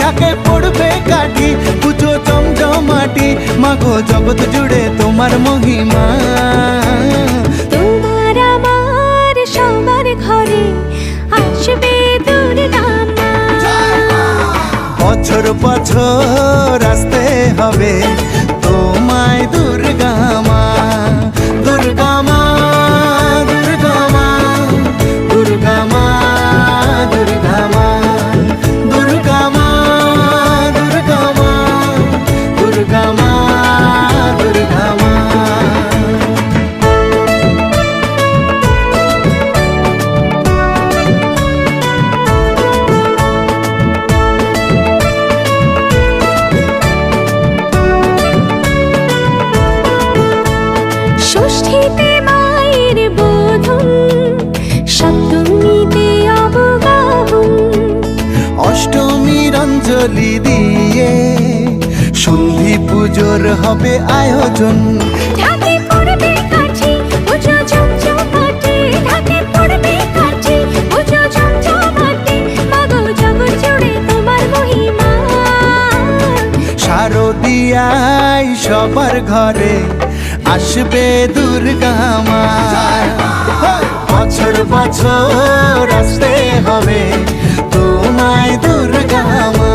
ঢাকে পড়বে কাঠি পুজো চমচমাটি মাগো জগৎ জুড়ে তোমার মহিমা। তোমার আমার সবার ঘরে আসবে বছর বছর আসতে হবে। ষষ্ঠীতে মায়ের বোধন সপ্তমীতে অবগাহন। অষ্টমীর অঞ্জলি দিয়ে সন্ধি পুজোর হবে আয়োজন। ঢাকে পড়বে কাঠি পুজো ঝমঝমাটি ঢাকে পড়বে কাঠি পুজো ঝমঝমাটি মাগো জগৎ জুড়ে তোমার মহিমা। শারদিয়ায় সবার ঘরে আসবে দুর্গা মা বছর বছর আসতে হবে তোমায় দুর্গা মা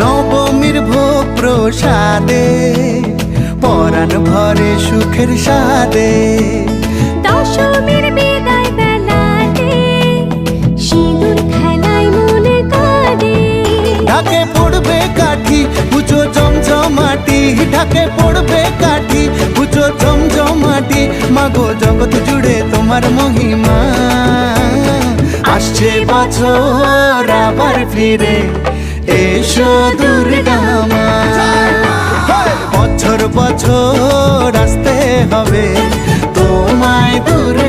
নবমীর ভোগ প্রসাদে পরাণ ভরে সুখের সাদে দশমীর বিদায় বেলাতে সিঁদুর খেলায় মনে কাঁদে। ঢাকে পড়বে কাঠি পুজো জমজমাটি। ঢাকে পড়বে কাঠি পুজো জমজমাটি। মাগো জগৎ জুড়ে তোমার মহিমা। আসছে বছর আবার ফিরে এসো দুর্গা মা বছর বছর আসতে হবে। তোমায় দূরে